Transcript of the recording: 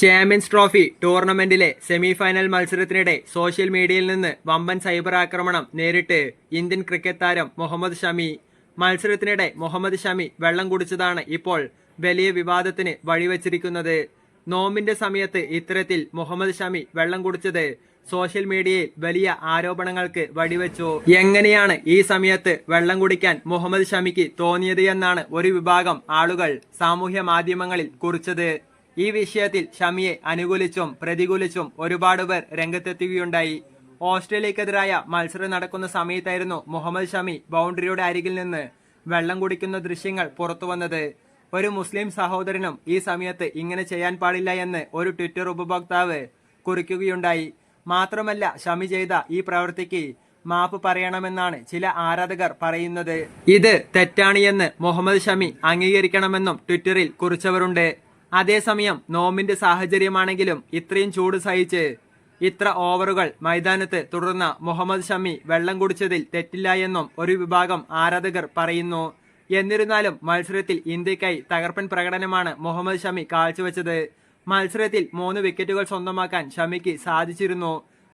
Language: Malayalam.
ചാമ്പ്യൻസ് ട്രോഫി ടൂർണമെന്റിലെ സെമിഫൈനൽ മത്സരത്തിനിടെ സോഷ്യൽ മീഡിയയിൽ നിന്ന് വമ്പൻ സൈബർ ആക്രമണം നേരിട്ട് ഇന്ത്യൻ ക്രിക്കറ്റ് താരം മുഹമ്മദ് ഷമി. മത്സരത്തിനിടെ മുഹമ്മദ് ഷമി വെള്ളം കുടിച്ചതാണ് ഇപ്പോൾ വലിയ വിവാദത്തിന് വഴിവെച്ചിരിക്കുന്നത്. നോമ്പിന്റെ സമയത്ത് ഇത്തരത്തിൽ മുഹമ്മദ് ഷമി വെള്ളം കുടിച്ചത് സോഷ്യൽ മീഡിയയിൽ വലിയ ആരോപണങ്ങൾക്ക് വഴിവെച്ചു. എങ്ങനെയാണ് ഈ സമയത്ത് വെള്ളം കുടിക്കാൻ മുഹമ്മദ് ഷമിക്ക് തോന്നിയത് എന്നാണ് ഒരു വിഭാഗം ആളുകൾ സാമൂഹ്യ മാധ്യമങ്ങളിൽ കുറിച്ചത്. ഈ വിഷയത്തിൽ ഷമിയെ അനുകൂലിച്ചും പ്രതികൂലിച്ചും ഒരുപാട് പേർ രംഗത്തെത്തുകയുണ്ടായി. ഓസ്ട്രേലിയക്കെതിരായ മത്സരം നടക്കുന്ന സമയത്തായിരുന്നു മുഹമ്മദ് ഷമി ബൗണ്ടറിയുടെ അരികിൽ നിന്ന് വെള്ളം കുടിക്കുന്ന ദൃശ്യങ്ങൾ പുറത്തുവന്നത് ഒരു മുസ്ലിം സഹോദരനും ഈ സമയത്ത് ഇങ്ങനെ ചെയ്യാൻ പാടില്ല എന്ന് ഒരു ട്വിറ്റർ ഉപഭോക്താവ് കുറിക്കുകയുണ്ടായി. മാത്രമല്ല ഷമി ചെയ്ത ഈ പ്രവൃത്തിക്ക് മാപ്പ് പറയണമെന്നാണ് ചില ആരാധകർ പറയുന്നത്. ഇത് തെറ്റാണ് എന്ന് മുഹമ്മദ് ഷമി അംഗീകരിക്കണമെന്നും ട്വിറ്ററിൽ കുറിച്ചവരുണ്ട്. അതേസമയം നോമ്പിന്റെ സാഹചര്യമാണെങ്കിലും ഇത്രയും ചൂട് സഹിച്ച് ഇത്ര ഓവറുകൾ മൈതാനത്ത് തുടർന്ന മുഹമ്മദ് ഷമി വെള്ളം കുടിച്ചതിൽ തെറ്റില്ല എന്നും ഒരു വിഭാഗം ആരാധകർ പറയുന്നു. എന്നിരുന്നാലും മത്സരത്തിൽ ഇന്ത്യക്കായി തകർപ്പൻ പ്രകടനമാണ് മുഹമ്മദ് ഷമി കാഴ്ചവെച്ചത്. മത്സരത്തിൽ മൂന്ന് വിക്കറ്റുകൾ സ്വന്തമാക്കാൻ ഷമിക്ക് സാധിച്ചിരുന്നു.